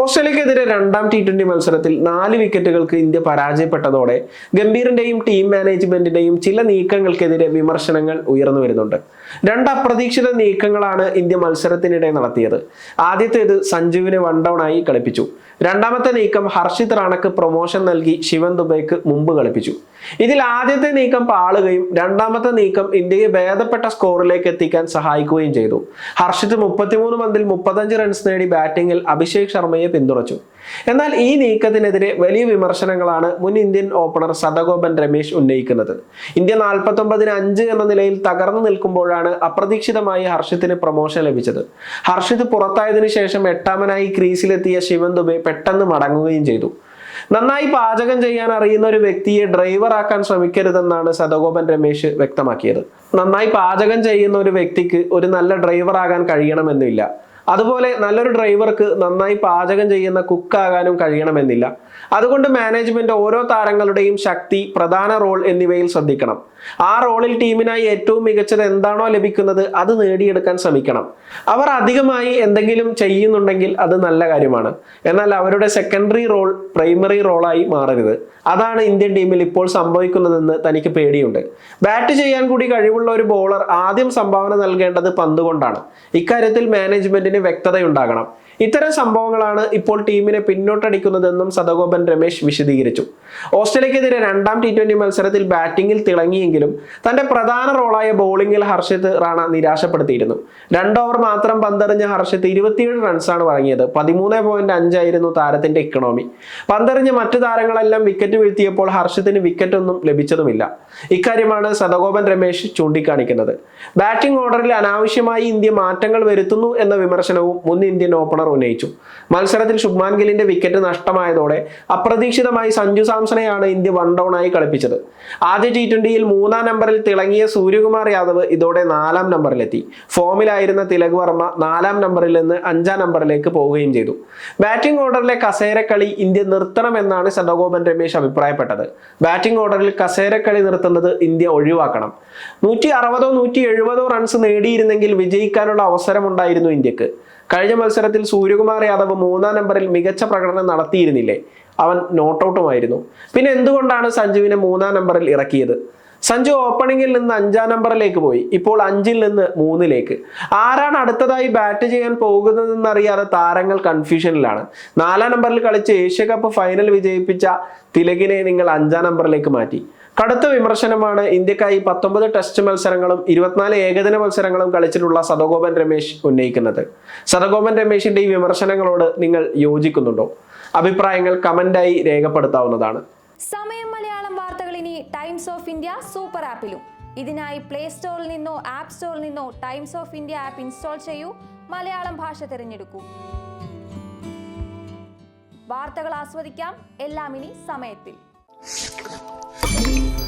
ഓസ്ട്രേലിയക്കെതിരെ രണ്ടാം T twenty മത്സരത്തിൽ നാല് വിക്കറ്റുകൾക്ക് ഇന്ത്യ പരാജയപ്പെട്ടതോടെ ഗംഭീറിന്റെയും ടീം മാനേജ്മെന്റിന്റെയും ചില നീക്കങ്ങൾക്കെതിരെ വിമർശനങ്ങൾ ഉയർന്നു വരുന്നുണ്ട്. രണ്ട് അപ്രതീക്ഷിത നീക്കങ്ങളാണ് ഇന്ത്യ മത്സരത്തിനിടെ നടത്തിയത്. ആദ്യത്തേത് സഞ്ജുവിനെ വൺ ഡൗൺ ആയി കളിപ്പിച്ചു. രണ്ടാമത്തെ നീക്കം ഹർഷിത് റാണക്ക് പ്രൊമോഷൻ നൽകി ശിവൻ ദുബൈക്ക് മുമ്പ് കളിപ്പിച്ചു. ഇതിൽ ആദ്യത്തെ നീക്കം പാളുകയും രണ്ടാമത്തെ നീക്കം ഇന്ത്യയെ ഭേദപ്പെട്ട സ്കോറിലേക്ക് എത്തിക്കാൻ സഹായിക്കുകയും ചെയ്തു. ഹർഷിത് മുപ്പത്തിമൂന്ന് പന്തിൽ മുപ്പത്തഞ്ച് റൺസ് നേടി ബാറ്റിംഗിൽ അഭിഷേക് ശർമ്മയെ പിന്തുണച്ചു. എന്നാൽ ഈ നീക്കത്തിനെതിരെ വലിയ വിമർശനങ്ങളാണ് മുൻ ഇന്ത്യൻ ഓപ്പണർ സദഗോപൻ രമേശ് ഉന്നയിക്കുന്നത്. ഇന്ത്യ നാൽപ്പത്തൊമ്പതിന് അഞ്ച് എന്ന നിലയിൽ തകർന്നു നിൽക്കുമ്പോഴാണ് അപ്രതീക്ഷിതമായി ഹർഷിത്തിന് പ്രൊമോഷൻ ലഭിച്ചത്. ഹർഷിത് പുറത്തായതിനു ശേഷം എട്ടാമനായി ക്രീസിലെത്തിയ ശിവൻ ദുബെ പെട്ടെന്ന് മടങ്ങുകയും ചെയ്തു. നന്നായി പാചകം ചെയ്യാൻ അറിയുന്ന ഒരു വ്യക്തിയെ ഡ്രൈവർ ആക്കാൻ ശ്രമിക്കരുതെന്നാണ് സദഗോപൻ രമേശ് വ്യക്തമാക്കിയത്. നന്നായി പാചകം ചെയ്യുന്ന ഒരു വ്യക്തിക്ക് ഒരു നല്ല ഡ്രൈവർ ആകാൻ കഴിയണമെന്നില്ല. അതുപോലെ നല്ലൊരു ഡ്രൈവർക്ക് നന്നായി പാചകം ചെയ്യുന്ന കുക്കാകാനും കഴിയണമെന്നില്ല. അതുകൊണ്ട് മാനേജ്മെന്റ് ഓരോ താരങ്ങളുടെയും ശക്തി പ്രധാന റോൾ എന്നിവയിൽ ശ്രദ്ധിക്കണം. ആ റോളിൽ ടീമിനായി ഏറ്റവും മികച്ചത് എന്താണോ ലഭിക്കുന്നത് അത് നേടിയെടുക്കാൻ ശ്രമിക്കണം. അവർ അധികമായി എന്തെങ്കിലും ചെയ്യുന്നുണ്ടെങ്കിൽ അത് നല്ല കാര്യമാണ്. എന്നാൽ അവരുടെ സെക്കൻഡറി റോൾ പ്രൈമറി റോളായി മാറരുത്. അതാണ് ഇന്ത്യൻ ടീമിൽ ഇപ്പോൾ സംഭവിക്കുന്നതെന്ന് തനിക്ക് പേടിയുണ്ട്. ബാറ്റ് ചെയ്യാൻ കൂടി കഴിവുള്ള ഒരു ബോളർ ആദ്യം സംഭാവന നൽകേണ്ടത് പന്തുകൊണ്ടാണ്. ഇക്കാര്യത്തിൽ മാനേജ്മെന്റിന് വ്യക്തതയുണ്ടാകണം. ഇത്തരം സംഭവങ്ങളാണ് ഇപ്പോൾ ടീമിനെ പിന്നോട്ടടിക്കുന്നതെന്നും സദഗോപൻ രമേശ് വിശദീകരിച്ചു. ഓസ്ട്രേലിയക്കെതിരെ രണ്ടാം ടി ട്വന്റി മത്സരത്തിൽ ബാറ്റിംഗിൽ തിളങ്ങിയെങ്കിലും തന്റെ പ്രധാന റോളായ ബോളിംഗിൽ ഹർഷിത് റാണ നിരാശപ്പെടുത്തിയിരുന്നു. രണ്ട് ഓവർ മാത്രം പന്തെറിഞ്ഞ ഹർഷിത് ഇരുപത്തിയേഴ് റൺസാണ് വഴങ്ങിയത്. പതിമൂന്ന് പോയിന്റ് അഞ്ചായിരുന്നു താരത്തിന്റെ ഇക്കണോമി പന്തെറിഞ്ഞ മറ്റു താരങ്ങളെല്ലാം വിക്കറ്റ് വീഴ്ത്തിയപ്പോൾ ഹർഷിത്തിന് വിക്കറ്റൊന്നും ലഭിച്ചതുമില്ല. ഇക്കാര്യമാണ് സദഗോപൻ രമേശ് ചൂണ്ടിക്കാണിക്കുന്നത്. ബാറ്റിംഗ് ഓർഡറിൽ അനാവശ്യമായി ഇന്ത്യ മാറ്റങ്ങൾ വരുത്തുന്നു എന്ന വിമർശനവും മുൻ ഇന്ത്യൻ ഓപ്പണർ ഉന്നയിച്ചു. മത്സരത്തിൽ ശുഭ്മാൻ ഗില്ലിന്റെ വിക്കറ്റ് നഷ്ടമായതോടെ അപ്രതീക്ഷിതമായി സഞ്ജു സാംസണെയാണ് ഇന്ത്യ വൺ ഡൗൺ ആയി കളിപ്പിച്ചത്. ആദ്യ ടി ട്വന്റിയിൽ മൂന്നാം നമ്പറിൽ തിളങ്ങിയ സൂര്യകുമാർ യാദവ് ഇതോടെ നാലാം നമ്പറിലെത്തി ഫോമിലായിരുന്ന തിലക് വർമ്മ നാലാം നമ്പറിൽ നിന്ന് അഞ്ചാം നമ്പറിലേക്ക് പോവുകയും ചെയ്തു. ബാറ്റിംഗ് ഓർഡറിലെ കസേരക്കളി ഇന്ത്യ നിർത്തണമെന്നാണ് സദഗോപൻ രമേശ് അഭിപ്രായപ്പെട്ടത്. ബാറ്റിംഗ് ഓർഡറിൽ കസേരക്കളി നിർത്തുന്നത് ഇന്ത്യ ഒഴിവാക്കണം. നൂറ്റി അറുപതോ നൂറ്റി എഴുപതോ റൺസ് നേടിയിരുന്നെങ്കിൽ വിജയിക്കാനുള്ള അവസരമുണ്ടായിരുന്നു ഇന്ത്യയ്ക്ക്. കഴിഞ്ഞ മത്സരത്തിൽ സൂര്യകുമാർ യാദവ് മൂന്നാം നമ്പറിൽ മികച്ച പ്രകടനം നടത്തിയിരുന്നില്ലേ? അവൻ നോട്ടൗട്ടുമായിരുന്നു പിന്നെ എന്തുകൊണ്ടാണ് സഞ്ജുവിനെ മൂന്നാം നമ്പറിൽ ഇറക്കിയത്? സഞ്ജു ഓപ്പണിംഗിൽ നിന്ന് അഞ്ചാം നമ്പറിലേക്ക് പോയി. ഇപ്പോൾ അഞ്ചിൽ നിന്ന് മൂന്നിലേക്ക്. ആരാണ് അടുത്തതായി ബാറ്റ് ചെയ്യാൻ പോകുന്നതെന്നറിയാതെ താരങ്ങൾ കൺഫ്യൂഷനിലാണ് നാലാം നമ്പറിൽ കളിച്ച് ഏഷ്യ കപ്പ് ഫൈനൽ വിജയിപ്പിച്ച തിലകിനെ നിങ്ങൾ അഞ്ചാം നമ്പറിലേക്ക് മാറ്റി. കടുത്ത വിമർശനമാണ് ഇന്ത്യക്കായി പത്തൊമ്പത് ടെസ്റ്റ് മത്സരങ്ങളും ഇരുപത്തിനാല് ഏകദിന മത്സരങ്ങളും കളിച്ചിട്ടുള്ള സദഗോപൻ രമേശ് ഉന്നയിക്കുന്നത്. സദഗോപൻ രമേശിന്റെ ഈ വിമർശനങ്ങളോട് നിങ്ങൾ യോജിക്കുന്നുണ്ടോ? അഭിപ്രായങ്ങൾ കമന്റായി രേഖപ്പെടുത്താവുന്നതാണ്. സമയം മലയാളം വാർത്തകൾ ഇനി ടൈംസ് ഓഫ് ഇന്ത്യ സൂപ്പർ ആപ്പിലും ഇതിനായി പ്ലേ സ്റ്റോറിൽ നിന്നോ ആപ്പ് സ്റ്റോറിൽ നിന്നോ Times of India app install ചെയ്യൂ. മലയാളം ഭാഷ തിരഞ്ഞെടുക്കൂ. വാർത്തകൾ ആസ്വദിക്കാം. എല്ലാം ഇനി സമയത്തിൽ.